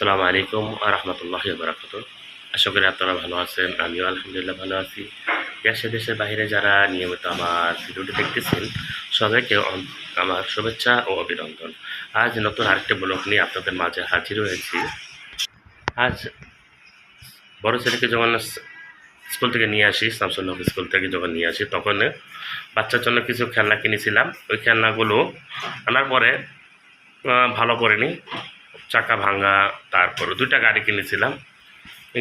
আসসালামু আলাইকুম রহমতুল্লাহ বারাকাত আশা করি আপনারা ভালো আছেন, আমিও আলহামদুলিল্লাহ ভালো আছি। দেশে দেশের বাইরে যারা নিয়মিত আমার ভিডিওটি দেখতেছেন, সবাইকে আমার শুভেচ্ছা ও অভিনন্দন। আজ নতুন আরেকটি ব্লগ নিয়ে আপনাদের মাঝে হাজির হয়েছি। আজ বড় ছেলেকে যখন স্কুল থেকে নিয়ে আসি শামসুল্লাহ স্কুল থেকে যখন নিয়ে আসি, তখন বাচ্চার জন্য কিছু খেলনা কিনেছিলাম। ওই খেলনাগুলো আনার পরে ভালো করেনি। চাকা ভাঙা, তারপরে দুটা গাড়ি কিনেছিলাম।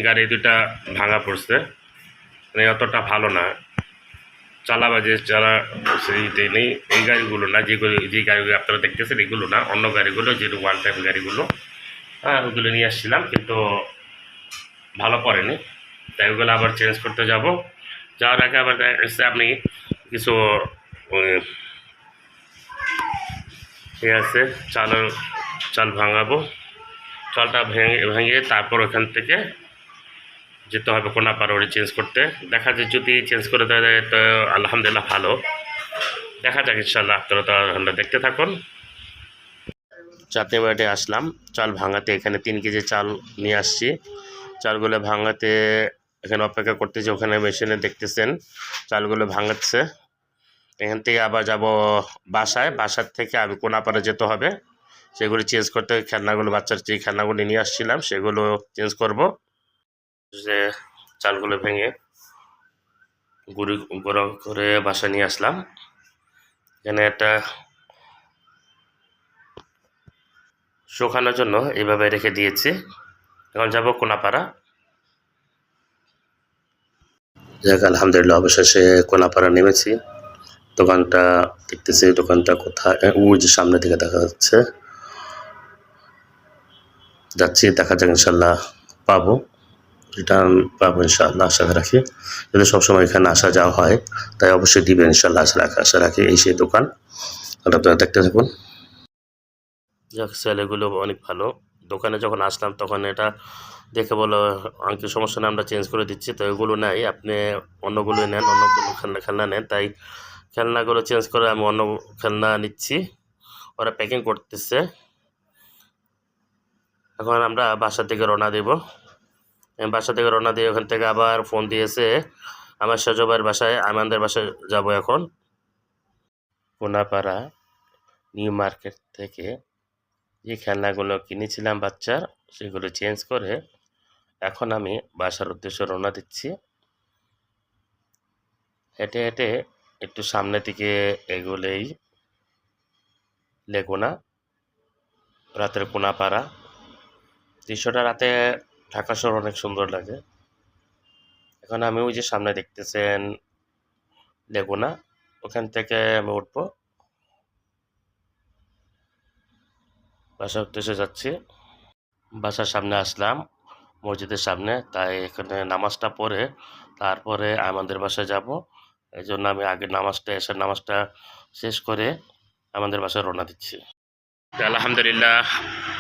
গাড়ি দুটা ভাঙা পড়ছে। মানে অতটা ভালো না। চালাবাজে, চালা সেইটাই নেই, এই গাড়িগুলো না যেগুলো যে গাড়িগুলো আপনারা দেখতেছেন, এগুলো না, অন্য গাড়িগুলো যে ওয়ান টাইম গাড়িগুলো হ্যাঁ ওগুলো নিয়ে আসছিলাম, কিন্তু ভালো পড়েনি। তাই ওগুলো আবার চেঞ্জ করতে যাব। যাওয়ার আগে আবার গেছে আপনি কিছু ঠিক আছে চাল চাল ভাঙাবো। চালটা ভেঙে ভেঙে তারপর ওখান থেকে যেতে হবে কোনা পারোড়ি চেঞ্জ করতে। দেখা যায় যদি চেঞ্জ করে দেওয়া যায় তো আলহামদুলিল্লাহ ভালো। দেখা যাক ইনশাল্লাহ আপনারা তো আমরা দেখতে থাকুন। চাটনি বাড়িতে আসলাম, চাল ভাঙাতে এখানে তিন কেজি চাল নিয়ে আসছি। চালগুলো ভাঙাতে এখানে অপেক্ষা করতেছি, ওখানে মেশিনে দেখতেছেন, চালগুলো ভাঙাচ্ছে। এখান থেকে আবার যাব বাসায়, বাসার থেকে আমি কোনাপাড়া যেতে হবে। সেগুলো চেঞ্জ করতে খেলনাগুলো, বাচ্চার যে খেলনাগুলো নিয়ে আসছিলাম, সেগুলো চেঞ্জ করব। যে চালগুলো ভেঙে গুঁড়ি, গুঁড়ো করে বাসা নিয়ে আসলাম। এখানে একটা শুকানোর জন্য এইভাবে রেখে দিয়েছি। এখন যাব কোনাপাড়া। যাক, আলহামদুলিল্লাহ, অবশেষে কোনাপাড়া নেমেছি। দোকানটা দেখতেছি, দোকানটা কোথায়? ওই যে সামনে থেকে দেখা যাচ্ছে। যাচ্ছি, দেখা যাক ইনশাল্লাহ পাবো। রিটার্ন পাবো ইনশাল্লাহ আশা রাখি। যদি সবসময় এখানে আসা যাওয়া হয়, তাই অবশ্যই দিবেন ইনশাল্লাহ আশা রাখি আশা রাখি এই সেই দোকান। আপনারা দেখতে থাকুন। যাক ছেলেগুলো অনেক ভালো। দোকানে যখন আসলাম, তখন এটা দেখে বলো আঙ্কি সমস্যা নেই, আমরা চেঞ্জ করে দিচ্ছি। তো এগুলো নাই, আপনি অন্যগুলো নেন অন্যগুলো খেলনা খেলনা নেন। তাই খেলনাগুলো চেঞ্জ করে আমি অন্য খেলনা নিচ্ছি। ওরা প্যাকিং করতেছে। এখন আমরা বাসা থেকে রওনা দেব। বাসা থেকে রওনা দিয়ে ওখান থেকে আবার ফোন দিয়েছে আমার সজবার বাসায় আমাদের বাসায় যাব এখন। কোনাপাড়া, নিউ মার্কেট থেকে যে খেলনাগুলো কিনেছিলাম বাচ্চার, সেগুলো চেঞ্জ করে এখন আমি বাসার উদ্দেশ্যে রওনা দিচ্ছি। হেঁটে হেঁটে একটু সামনের দিকে এগোলেই লেগুনা, রাতের কোনাপাড়া। দৃশ্যটা রাতে ঢাকা শহর অনেক সুন্দর লাগে। এখন আমি ওই যে সামনে দেখতেছেন লেগুনা, ওখান থেকে আমি উঠবো। বাসার উদ্দেশ্যে যাচ্ছি। বাসার সামনে আসলাম, মসজিদের সামনে, তাই এখানে নামাজটা পড়ে তারপরে আমাদের বাসায় যাব। এই জন্য আমি আগে নামাজটা এসে নামাজটা শেষ করে আমাদের বাসায় রওনা দিচ্ছি। আলহামদুলিল্লাহ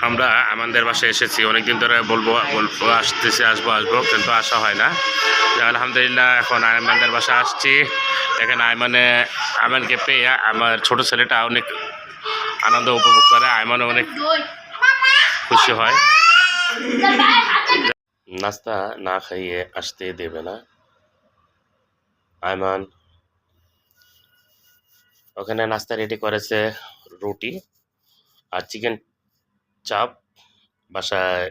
আমরা আমাদের বাসায় এসেছি। অনেকদিন ধরে বলব বলব, আসতেছি, আসব আসব, কিন্তু আসা হয় না। আলহামদুলিল্লাহ, এখন আয়মানদের বাসা আসছি। এখানে আয়মানে, আয়মানকে পেয়ে আমার ছোট ছেলেটা অনেক আনন্দ উপভোগ করে। আয়মানও অনেক খুশি হয়। নাস্তা না খাইয়ে আসতে দেবে না। আয়মান ওখানে নাস্তা রেডি করেছে, রুটি আর চিকেন চাপ বাসায়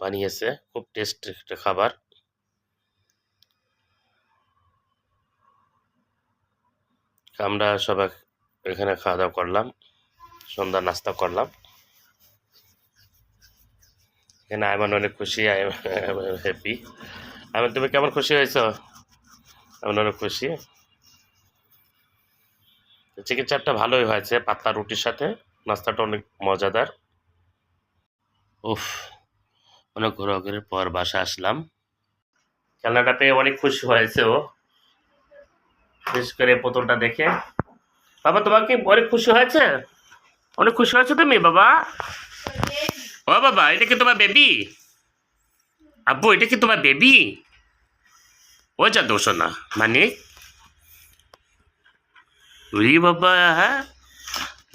বানিয়েছে, খুব টেস্ট একটা খাবার। আমরা সবাই এখানে খাওয়া দাওয়া করলাম, সন্ধ্যা নাস্তা করলাম। এখানে আয়মান অনেক খুশি হ্যাপি আয়মান, তুমি কেমন খুশি হয়েছো? আমি অনেক খুশি। চিকেন চাপটা ভালোই হয়েছে, পাতলা রুটির সাথে। নাস্তাটা অনেক মজাদার। উফ অনেক ঘোরাঘুরির পর বাসা আসলাম। খেলনাটা পেয়ে অনেক খুশি হয়েছে ও। বিশেষ করে পুতুলটা দেখে। বাবা তোমাকে অনেক খুশি হয়েছে? অনেক খুশি হয়েছে তুমি বাবা? ও বাবা এটা কি তোমার বেবি আব্বু এটা কি তোমার বেবি ও যা দোষ না মানে উরি বাবা হ্যাঁ?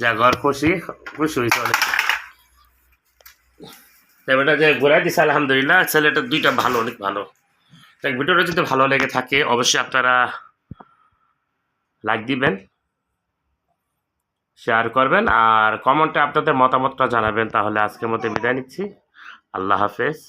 যা ঘর খুশি খুশি হয়েছে অনেক। ছেলেটা যে ঘুরাই দিছে, আলহামদুলিল্লাহ, ছেলেটা দুইটা ভালো, অনেক ভালো। তাই ভিডিওটা যদি ভালো লেগে থাকে, অবশ্যই আপনারা লাইক দিবেন শেয়ার করবেন, আর কমেন্টে আপনাদের মতামতটা জানাবেন, তাহলে আজকের মতো বিদায় নিচ্ছি। আল্লাহ হাফেজ।